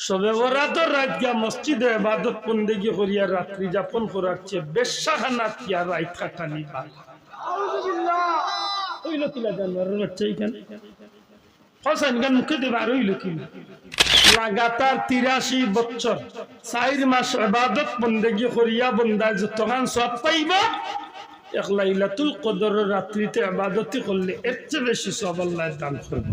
সবে বরাতর রাত গিয়া মসজিদে ইবাদত বন্দেগি করিয়া রাত্রি যাপন করার চেয়ে বেশাখানা কিয়া রাত কাটানি বা? হইল কিলা জানোয়ারের বাচ্চা এইখানে হোসেন গান মুখে হইল লাগাতার তিরাশি বছর চার মাস ইবাদত বন্দেগি করিয়া বন্দায় যতখান সব পাইব এক লাইলাতুল কদর রাত্রিতে ইবাদতি করলে এর চেয়ে বেশি সব আল্লাহ দান করবে।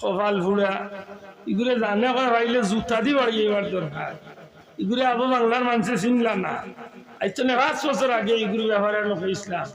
কপাল ফুড়া এগুলো জানে কয় ভাইলে জুতা দি বাড়ি এবার দরকার। এগুলো আবু বাংলার মানুষে চিনলা না। আইতো না পাঁচ বছর আগে এগুলো ব্যাপারে লোক ইসলাম।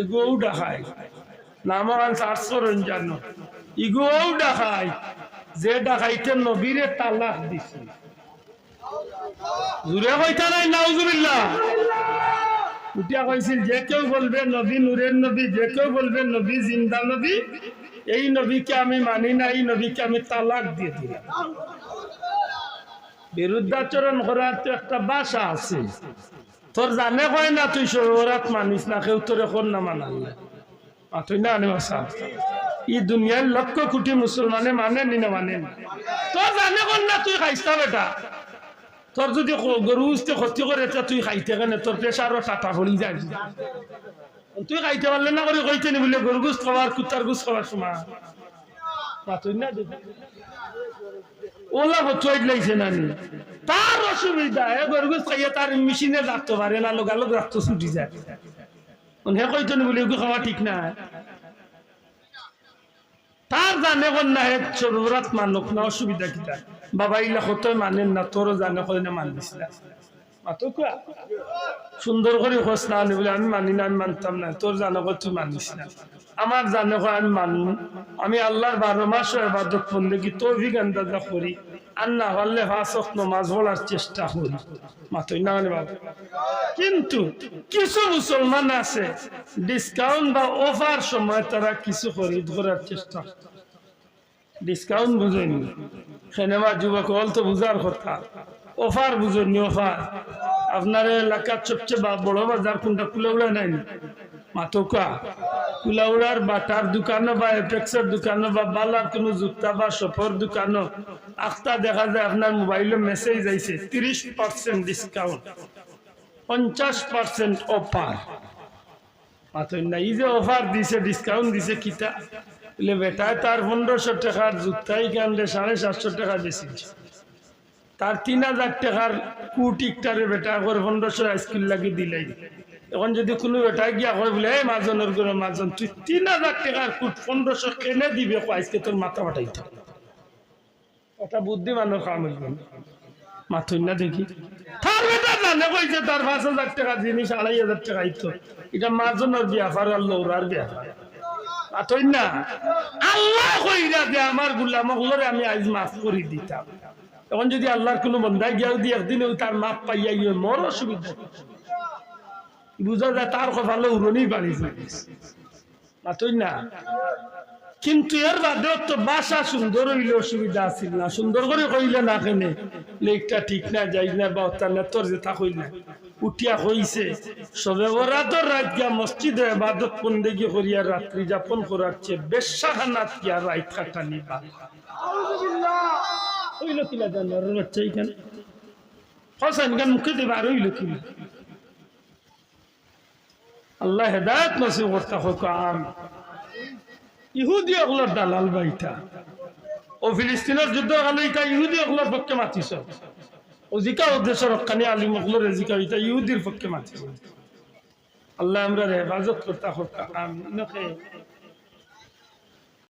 এগুও ডাকায় নাম আনছে আটশো রঞ্জান্ন ইগুও ডাকায় যে ডাকাইতে নবীরে তালাক দিছে। জুড়ে কইতা নাই, নাউজুবিল্লাহ। উঠিয়া কইছিল, যে কেউ বলবে নবী নূরের নবী, যে কেউ বলবে নবী জিন্দা নবী এই নবীকে আমি মানি না, এই নবীকে আমি তালাক দিয়ে দিলাম। বিরুদ্ধাচরণ করার তো একটা বাসা আছে। তোর জানে কয় না তুই সরাত মানিস না, কেউ তোর এখন না। মানাল তুই না আনে বাসা ই দুনিয়ার লক্ষ কোটি মুসলমানে মানে নি না মানে তোর জানে কর না তুই খাইস্তা বেটা? তোর যদি গরু উস্তে ক্ষতি করে তুই খাইতে কেন? তোর প্রেশারও টাটা ভরি যায়। তুই খাইতে পারলে না করে কইতে নি বলে গরু গুস খাবার কুত্তার গুস খাবার সময়। তার তার ঠিক তার জানে না হে অসুবিধা বাবা ইলা কত মানেন না, তোরও জানে কই না মানিস না। মাতো কুয়া সুন্দর করে খোঁজ না আনি বলে আমি মানি না, আমি মানতাম না। তোর জানে তুই মানিস না। আমার জানে আমি মানু। আমি আল্লাহর বারো মাস এবাদত বন্দেগি তৌফিক আন্দাজা করি? আর না পারলে ফাঁসক নমাজ পড়ার চেষ্টা করি। মাতই না বাবা। কিন্তু কিছু মুসলমান আছে ডিসকাউন্ট বা অফার সময় তারা কিছু খরিদ করার চেষ্টা। ডিসকাউন্ট বুঝেনি। সিনেমা যুবক হল তো বুঝার কথা। অফার বুঝেনি অফার আপনার এলাকার সবচেয়ে বড় বাজার কোনটা? কুলাউড়া নাই মাতকা। কুলাউড়ার বাটার দোকানও বা এপেক্সের দোকানও বা বালার কোনো জুতা বা সফর দোকানও আখতা দেখা যায় আপনার মোবাইলে মেসেজ আইছে, তিরিশ পার্সেন্ট ডিসকাউন্ট পঞ্চাশ পার্সেন্ট অফার মাথুর না, এই যে অফার দিছে ডিসকাউন্ট দিছে, কিতা? বলে বেটায় তার পনেরোশো টাকার জুতাই কান্দে সাড়ে সাতশো টাকা বেশি। তার তিন হাজার টাকার কুটিকটারে বেটা করে পনেরোশো স্কুল লাগি দিলাই। এখন যদি কোনো বেটা গিয়া কয় বলে, এই মাজনের করে মাজন তুই তিন হাজার টাকার কুট পনেরোশো কেনে দিবে আজকে তোর মাথা পাঠাইতে ওটা বুদ্ধিমানের কাম হইব। মাথুর না দেখি। তার বেটা জানে কইছে, তার পাঁচ হাজার টাকা জিনিস, আড়াই হাজার টাকা ইতো এটা মাজনের ব্যাপার আর লৌরার ব্যাপার। মাথুর না। আল্লাহ কইরা দে, আমার গুলাম গুলোরে আমি আজ মাফ করে দিতাম। এখন যদি আল্লাহর কোনো বন্ধাই গিয়াও দিয়ে একদিন তার মাপ পাইয়া গিয়ে মোর অসুবিধা। বুঝা যায় তার কপালে উড়নি বাড়ি মাথুর না? কিন্তু এর বাদেও তো বাসা সুন্দর হইলে অসুবিধা আছিল না। সুন্দর করে কইলে না কেনে? লেকটা ঠিক না, যাই না, বা তার না তোর যেটা কইলে উঠিয়া কইছে, সবে বরাতর রাত গিয়া মসজিদে এবাদত বন্দেগি করিয়া রাত্রি যাপন করার চেয়ে বেশাখানাত গিয়া রাত কাটানি বা হইল কিলা জানোয়ারের বাচ্চা এইখানে। হোসেন গান মুখে দেবে, আর হইল কিলা। আল্লাহ হেদায়ত নসিব করতে হোক আমি ইহুদি অগলার দালাল বাইটা ও ফিলিস্তিনের যুদ্ধ কালে ইটা ইহুদি অগলার পক্ষে মাতিছ। ও জিকা উদ্দেশ্য রক্ষানি আলিম অগলের জিকা ইটা ইহুদির পক্ষে মাতিছ। আল্লাহ আমরা হেফাজত করতে হোক আমি